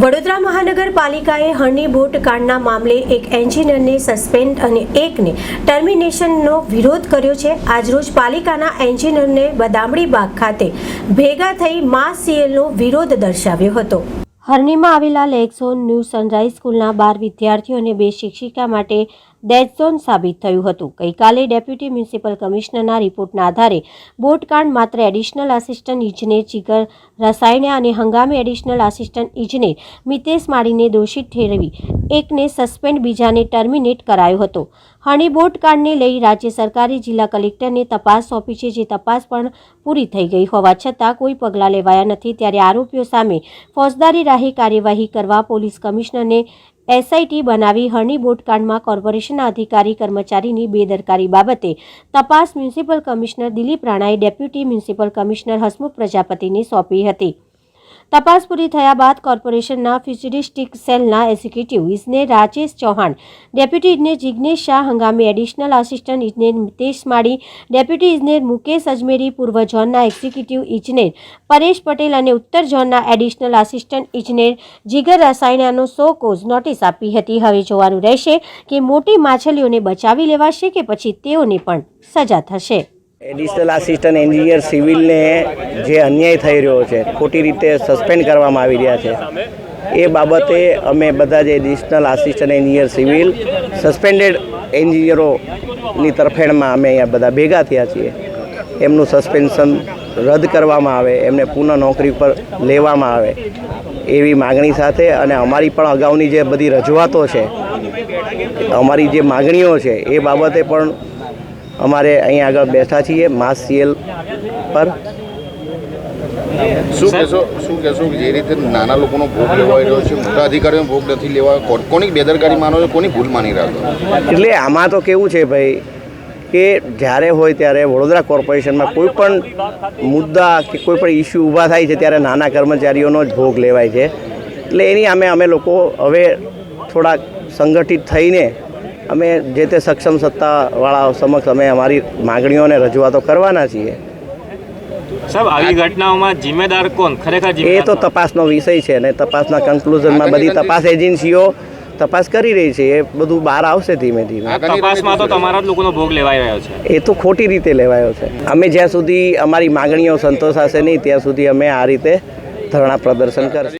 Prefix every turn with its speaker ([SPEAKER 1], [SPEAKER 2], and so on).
[SPEAKER 1] વડોદરા મહાનગરપાલિકાએ હરણી બોટ કાંડના મામલે એક એન્જિનિયરને સસ્પેન્ડ અને એકને ટર્મિનેશનનો વિરોધ કર્યો છે. આજરોજ પાલિકાના એન્જિનિયરને બદામડી બાગ ખાતે ભેગા થઈ મા સીએલનો વિરોધ દર્શાવ્યો હતો. હરણીમાં આવેલા લેક્સોન ન્યૂ સનરાઈઝ સ્કૂલના બાર વિદ્યાર્થીઓ અને બે શિક્ષિકા માટે ડેડ ઝોન સાબિત થયું હતું. ગઈકાલે ડેપ્યુટી મ્યુનિસિપલ કમિશનરના રિપોર્ટના આધારે બોટકાંડ માત્ર એડિશનલ આસિસ્ટન્ટ ઇજનેર જીગર રસાયણ્યા અને હંગામી એડિશનલ આસિસ્ટન્ટ ઇજનેર મિતેશ માળીને દોષિત ઠેરવી એકને સસ્પેન્ડ બીજાને ટર્મિનેટ કરાયો હતો. હણી બોટકાંડને લઈ રાજ્ય સરકારે જિલ્લા કલેક્ટરને તપાસ સોંપી છે. જે તપાસ પણ પૂરી થઈ ગઈ હોવા છતાં કોઈ પગલાં લેવાયા નથી. ત્યારે આરોપીઓ સામે ફોજદારી રાહે કાર્યવાહી કરવા પોલીસ કમિશનરને એસઆઈટી બનાવી હરણી બોટકાંડમાં કોર્પોરેશનના અધિકારી, કર્મચારીની બેદરકારી બાબતે તપાસ મ્યુનિસિપલ કમિશનર દિલીપ રાણાએ ડેપ્યુટી મ્યુનિસિપલ કમિશનર હસમુખ પ્રજાપતિને સોંપી હતી. તપાસ પૂરી થયા બાદ કોર્પોરેશનના ફ્યુચરિસ્ટિક સેલના એક્ઝિક્યુટિવ ઇજનેર રાજેશ ચૌહાણ, ડેપ્યુટી ઇજનેર જિગ્નેશ શાહ, હંગામી એડિશનલ આસિસ્ટન્ટ ઇજનેર મિતેશ માળી, ડેપ્યુટી ઇજનેર મુકેશ અજમેરી, પૂર્વ ઝોનના એક્ઝિક્યુટિવ ઇજનેર પરેશ પટેલ અને ઉત્તર ઝોનના એડિશનલ આસિસ્ટન્ટ ઇજનેર જીગર રસાયણાનો સો કોઝ નોટિસ આપી હતી. હવે જોવાનું રહેશે કે મોટી માછલીઓને બચાવી લેવાશે કે પછી તેઓને પણ સજા થશે.
[SPEAKER 2] એડિશનલ આસિસ્ટન્ટ એન્જિનિયર સિવિલને જે અન્યાય થઈ રહ્યો છે, ખોટી રીતે સસ્પેન્ડ કરવામાં આવી રહ્યા છે, એ બાબતે અમે બધા જે additional assistant engineer civil, suspended એન્જિનિયરોની તરફેણમાં અમે અહીંયા બધા ભેગા થયા છીએ. એમનું સસ્પેન્શન રદ કરવામાં આવે, એમને પુનઃ નોકરી પર લેવામાં આવે એવી માગણી સાથે અને અમારી પણ અગાઉની જે બધી રજૂઆતો છે, અમારી જે માગણીઓ છે, એ બાબતે પણ અમારે અહીંયા આગળ બેઠા છીએ માસ સીએલ પર.
[SPEAKER 3] શું કહેશો શું કહેશો જે રીતે નાના લોકોનો ભોગ લેવાઈ રહ્યો છે મોટા અધિકારીઓનો ભોગ નથી લેવાયો કોની બેદરકારી માનો છો કોની ભૂલ માની રહ્યો
[SPEAKER 2] એટલે આમાં તો કેવું છે ભાઈ કે જ્યારે હોય ત્યારે વડોદરા કોર્પોરેશનમાં કોઈ પણ મુદ્દા કે કોઈ પણ ઇસ્યુ ઊભા થાય છે ત્યારે નાના કર્મચારીઓનો જ ભોગ લેવાય છે. એટલે એની અમે અમે લોકો હવે થોડાક સંગઠિત થઈને અમે જે તે સક્ષમ સત્તાવાળા સમક્ષ અમે અમારી માગણીઓને રજૂઆતો કરવાના છીએ.
[SPEAKER 4] સાહેબ આવી ઘટનાઓમાં જિમ્મેદાર કોણ? ખરેખર
[SPEAKER 2] એ તો તપાસનો વિષય છે અને તપાસના કન્ક્લુઝનમાં બધી તપાસ એજન્સીઓ તપાસ કરી રહી છે. એ બધું બહાર આવશે ધીમે ધીમે.
[SPEAKER 4] તપાસમાં તો તમારા જ લોકોનો ભોગ લેવાઈ રહ્યો છે.
[SPEAKER 2] એ તો ખોટી રીતે લેવાયો છે. અમે જ્યાં સુધી અમારી માગણીઓ સંતોષાશે નહીં ત્યાં સુધી અમે આ રીતે ધરણા પ્રદર્શન કરશું.